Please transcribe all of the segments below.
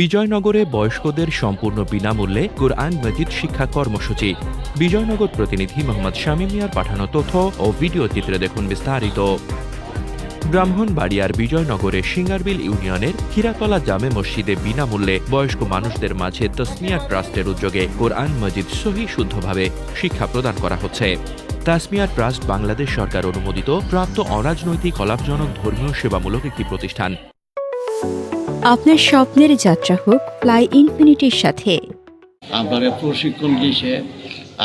বিজয়নগরে বয়স্কদের সম্পূর্ণ বিনামূল্যে কোরআন মজিদ শিক্ষা কর্মসূচি। বিজয়নগর প্রতিনিধি মোহাম্মদ শামীম মিয়ার পাঠানো তথ্য ও ভিডিও চিত্রে দেখুন বিস্তারিত। ব্রাহ্মণবাড়িয়ার বিজয়নগরে সিঙ্গারবিল ইউনিয়নের খিরাতলা জামে মসজিদে বিনামূল্যে বয়স্ক মানুষদের মাঝে তসমিয়া ট্রাস্টের উদ্যোগে কোরআন মজিদ সহি শুদ্ধভাবে শিক্ষা প্রদান করা হচ্ছে। তাসমিয়া ট্রাস্ট বাংলাদেশ সরকার অনুমোদিত প্রাপ্ত অরাজনৈতিক অলাভজনক ধর্মীয় সেবামূলক একটি প্রতিষ্ঠান। আপনার স্বপ্নের যাত্রা হোক ফ্লাই ইনফিনিটির সাথে। আপনারা প্রশিক্ষণ দিয়েছে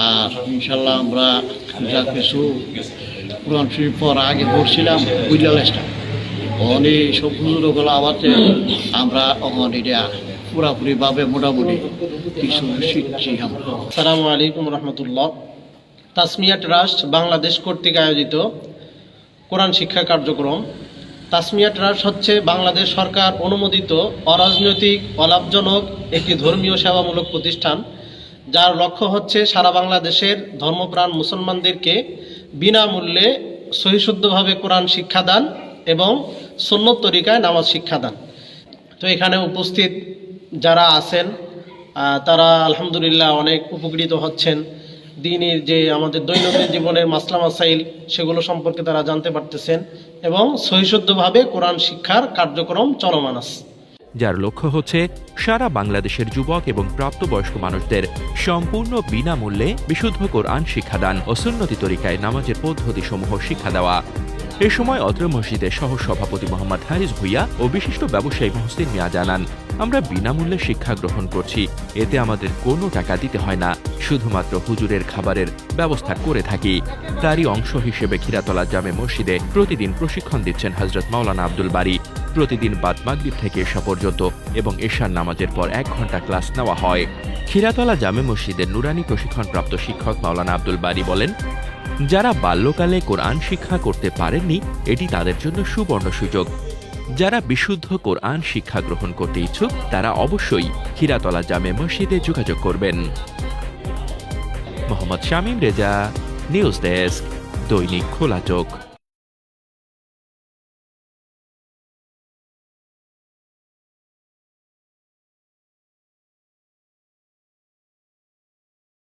আর ইনশাল্লাহ আমরা যা কিছু কোরআন শরীফ পর আগে পড়ছিলাম বুঝলাম অনেক সব হুজুরগুলো যে আমরা অহন এটা পুরাপুরিভাবে মোটামুটি কিছু শিখছি আমরা। আসসালামু আলাইকুম রহমতুল্লাহ। তাসমিয়া ট্রাস্ট বাংলাদেশ কর্তৃক আয়োজিত কোরআন শিক্ষা কার্যক্রম। তাসমিয়া ট্রাস্ট হচ্ছে বাংলাদেশ সরকার অনুমোদিত অরাজনৈতিক অলাভজনক একটি ধর্মীয় সেবামূলক প্রতিষ্ঠান, যার লক্ষ্য হচ্ছে সারা বাংলাদেশের ধর্মপ্রাণ মুসলমানদেরকে বিনামূল্যে সহিশুদ্ধভাবে কোরআন শিক্ষাদান এবং সন্ন্যত তরিকায় নামাজ শিক্ষাদান তো এখানে উপস্থিত যারা আছেন তারা আলহামদুলিল্লাহ অনেক উপকৃত হচ্ছেন। দিনের যে আমাদের দৈনন্দিন জীবনের মাসলা মাসাইল সেগুলো সম্পর্কে তারা জানতে পারতেছেন এবং সহিশুদ্ধভাবে কোরআন শিক্ষার কার্যক্রম চলমান আছে। যার লক্ষ্য হচ্ছে সারা বাংলাদেশের যুবক এবং প্রাপ্তবয়স্ক মানুষদের সম্পূর্ণ বিনামূল্যে বিশুদ্ধ কোরআন শিক্ষাদান ও সুন্নতি তরিকায় নামাজের পদ্ধতিসমূহ শিক্ষা দেওয়া। এ সময় অত্র মসজিদের সহ সভাপতি মোহাম্মদ হারিস ভুইয়া ও বিশিষ্ট ব্যবসায়ী মহসিন মিয়া জানান, আমরা বিনামূল্যে শিক্ষা গ্রহণ করছি। এতে আমাদের কোনো টাকা দিতে হয় না। শুধুমাত্র হুজুরের খাবারের ব্যবস্থা করে থাকি। তারই অংশ হিসেবে খিরাতলা জামে মসজিদে প্রতিদিন প্রশিক্ষণ দিচ্ছেন হজরত মাওলানা আব্দুল বাড়ি প্রতিদিন বাদ মাগরিব থেকে এসা পর্যন্ত এবং এশার নামাজের পর এক ঘণ্টা ক্লাস নেওয়া হয়। খিরাতলা জামে মসজিদের নুরানি প্রশিক্ষণপ্রাপ্ত শিক্ষক মাওলানা আব্দুল বারি বলেন যারা বাল্যকালে কোরআন শিক্ষা করতে পারেননি, এটি তাদের জন্য সুবর্ণ সুযোগ। যারা বিশুদ্ধ কোরআন শিক্ষা গ্রহণ করতে ইচ্ছুক, তারা অবশ্যই খিরাতলা জামে মসজিদে যোগাযোগ করবেন। Mohammad Shamim Reza, news desk, Dainik Khola Chokh.